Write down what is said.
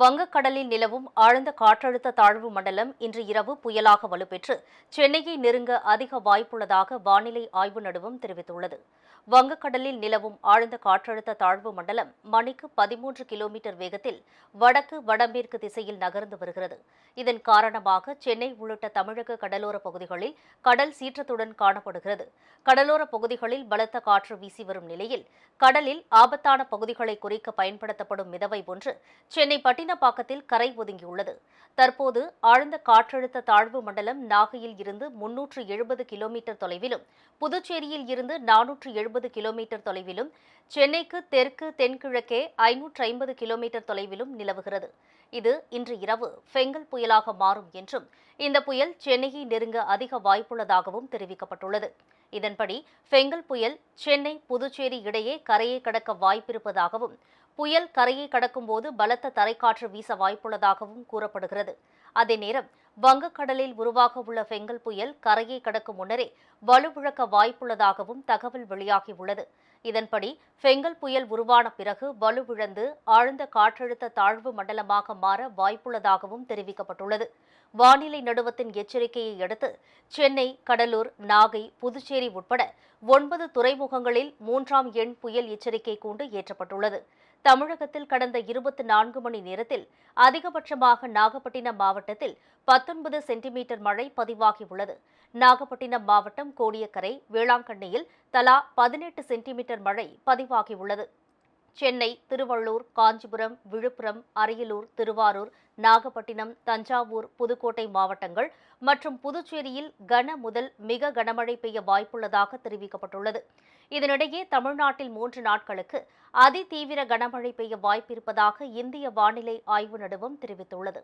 வங்கக்கடலில் நிலவும் ஆழ்ந்த காற்றழுத்த தாழ்வு மண்டலம் இன்று இரவு புயலாக வலுப்பெற்று சென்னையை நெருங்க அதிக வாய்ப்புள்ளதாக வானிலை ஆய்வு நடுவம் தெரிவித்துள்ளது. வங்கக்கடலில் நிலவும் ஆழ்ந்த காற்றழுத்த தாழ்வு மண்டலம் மணிக்கு பதிமூன்று கிலோமீட்டர் வேகத்தில் வடக்கு வடமேற்கு திசையில் நகர்ந்து வருகிறது. இதன் காரணமாக சென்னை உள்ளிட்ட தமிழக கடலோர பகுதிகளில் கடல் சீற்றத்துடன் காணப்படுகிறது. கடலோர பகுதிகளில் பலத்த காற்று வீசி வரும் நிலையில் கடலில் ஆபத்தான பகுதிகளை குறிக்க பயன்படுத்தப்படும் மிதவை ஒன்று சென்னை பட்டினப்பாக்கத்தில் கரை ஒதுங்கியுள்ளது. தற்போது ஆழ்ந்த காற்றழுத்த தாழ்வு மண்டலம் நாகையில் இருந்து முன்னூற்று எழுபது கிலோமீட்டர் தொலைவிலும் புதுச்சேரியில் இருந்து நானூற்று எழுபது கிலோமீட்டர் தொலைவிலும் சென்னைக்கு தெற்கு தென்கிழக்கே ஐநூற்று ஐம்பது கிலோமீட்டர் தொலைவிலும் நிலவுகிறது. இது இன்று இரவு ஃபெங்கல் புயலாக மாறும் என்றும் இந்த புயல் சென்னையை நெருங்க அதிக வாய்ப்புள்ளதாகவும் தெரிவிக்கப்பட்டுள்ளது. இதன்படி ஃபெங்கல் புயல் சென்னை புதுச்சேரி இடையே கரையை கடக்க வாய்ப்பிருப்பதாகவும் புயல் கரையை கடக்கும்போது பலத்த தரைக்காற்று வீச வாய்ப்புள்ளதாகவும் கூறப்படுகிறது. அதே நேரம் வங்கக்கடலில் உருவாக உள்ள பெங்கல் புயல் கரையை கடக்கும் முன்னரே வலுவிழக்க வாய்ப்புள்ளதாகவும் தகவல் வெளியாகியுள்ளது. இதன்படி ஃபெங்கல் புயல் உருவான பிறகு வலுவிழந்து ஆழ்ந்த காற்றழுத்த தாழ்வு மண்டலமாக மாற வாய்ப்புள்ளதாகவும் தெரிவிக்கப்பட்டுள்ளது. வானிலை நடுவத்தின் எச்சரிக்கையை அடுத்து சென்னை கடலூர் நாகை புதுச்சேரி உட்பட ஒன்பது துறைமுகங்களில் மூன்றாம் எண் புயல் எச்சரிக்கை கூண்டு ஏற்றப்பட்டுள்ளது. தமிழகத்தில் கடந்த இருபத்தி நான்கு மணி நேரத்தில் அதிகபட்சமாக நாகப்பட்டினம் மாவட்டத்தில் பத்தொன்பது சென்டிமீட்டர் மழை பதிவாகியுள்ளது. நாகப்பட்டினம் மாவட்டம் கோடியக்கரை வேளாங்கண்ணியில் தலா பதினெட்டு சென்டிமீட்டர் மழை பதிவாகியுள்ளது. சென்னை திருவள்ளூர் காஞ்சிபுரம் விழுப்புரம் அரியலூர் திருவாரூர் நாகப்பட்டினம் தஞ்சாவூர் புதுக்கோட்டை மாவட்டங்கள் மற்றும் புதுச்சேரியில் கன முதல் மிக கனமழை பெய்ய வாய்ப்புள்ளதாக தெரிவிக்கப்பட்டுள்ளது. இதனிடையே தமிழ்நாட்டில் மூன்று நாட்களுக்கு அதிதீவிர கனமழை பெய்ய வாய்ப்பிருப்பதாக இந்திய வானிலை ஆய்வு நடுவம் தெரிவித்துள்ளது.